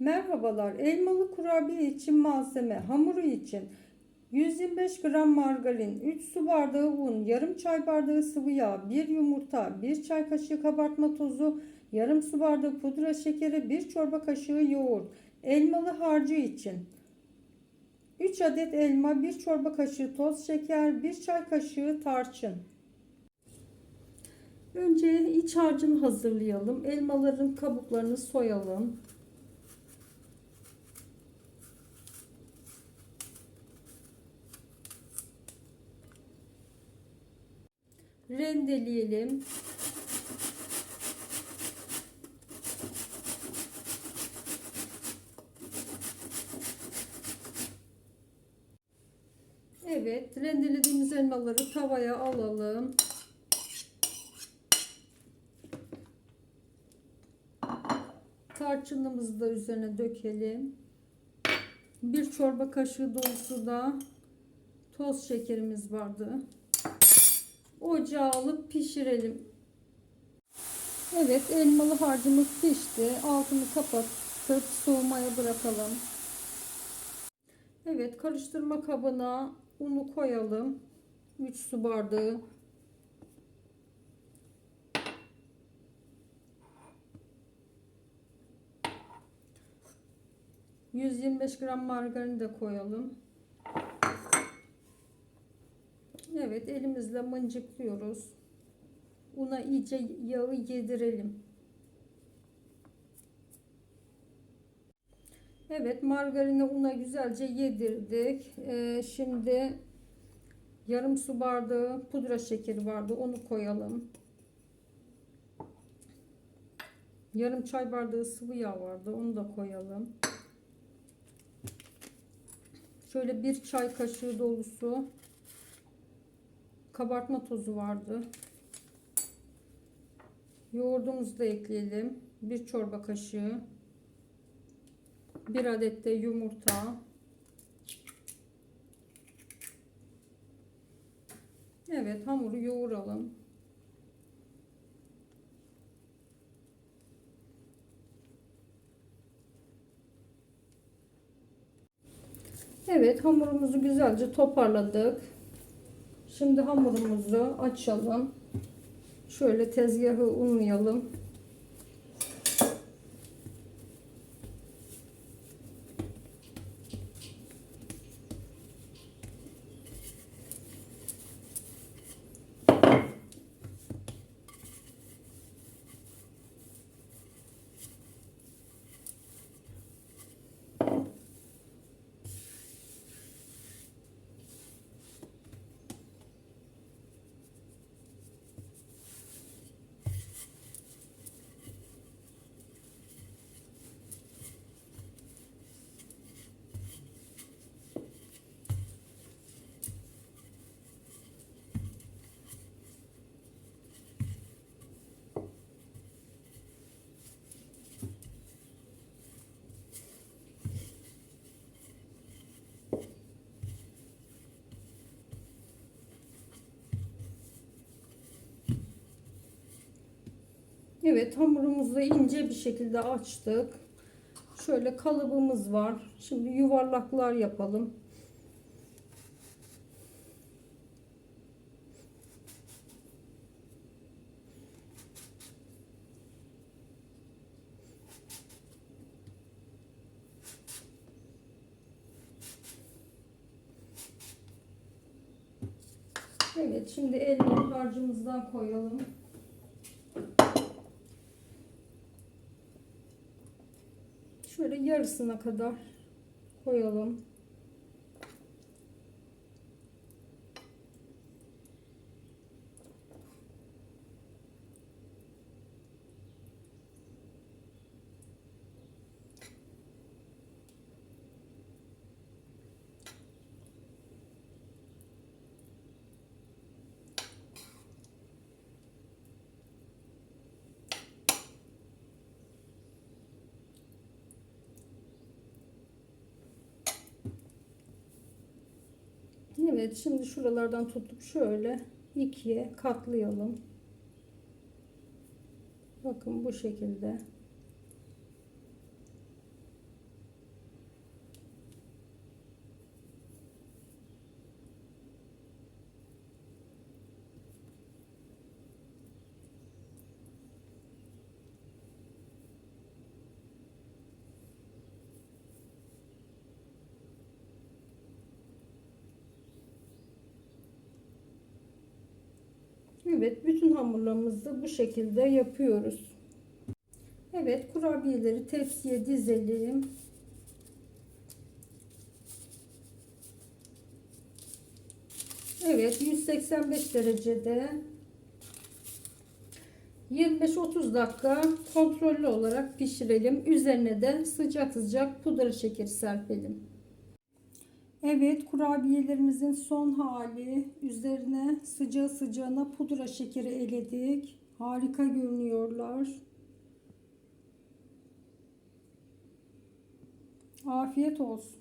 Merhabalar. Elmalı kurabiye için malzeme. Hamuru için 125 gram margarin, 3 su bardağı un, yarım çay bardağı sıvı yağ, 1 yumurta, 1 çay kaşığı kabartma tozu, yarım su bardağı pudra şekeri, 1 çorba kaşığı yoğurt. Elmalı harcı için 3 adet elma, 1 çorba kaşığı toz şeker, 1 çay kaşığı tarçın. Önce iç harcını hazırlayalım. Elmaların kabuklarını soyalım. Rendeleyelim. Evet, rendelediğimiz elmaları tavaya alalım. Tarçınımızı da üzerine dökelim. Bir çorba kaşığı dolusu da toz şekerimiz vardı. Ocağa alıp pişirelim. Evet, elmalı harcımız pişti. Altını kapatıp soğumaya bırakalım. Evet, karıştırma kabına unu koyalım. 3 su bardağı. ...125 gram margarin de koyalım. Evet elimizle mıncıklıyoruz. Una iyice yağı yedirelim. Evet margarini una güzelce yedirdik. Ee, şimdi yarım su bardağı pudra şekeri vardı. Onu koyalım. Yarım çay bardağı sıvı yağ vardı. Onu da koyalım. Şöyle bir çay kaşığı dolusu kabartma tozu vardı. Yoğurdumuzu da ekleyelim. Bir çorba kaşığı. Bir adet de yumurta. Evet hamuru yoğuralım. Evet hamurumuzu güzelce toparladık. Şimdi hamurumuzu açalım. Şöyle tezgahı unlayalım. Evet hamurumuzu ince bir şekilde açtık. Şöyle kalıbımız var. Şimdi yuvarlaklar yapalım. Evet şimdi elma harcımızdan koyalım. Şöyle yarısına kadar koyalım. Evet şimdi şuralardan tutup şöyle ikiye katlayalım. Bakın bu şekilde. Evet, bütün hamurlarımızı bu şekilde yapıyoruz. Evet, kurabiyeleri tepsiye dizelim. Evet, 185 derecede 25-30 dakika kontrollü olarak pişirelim. Üzerine de sıcak sıcak pudra şekeri serpelim. Evet, kurabiyelerimizin son hali. Üzerine sıcağı sıcağına pudra şekeri eledik. Harika görünüyorlar. Afiyet olsun.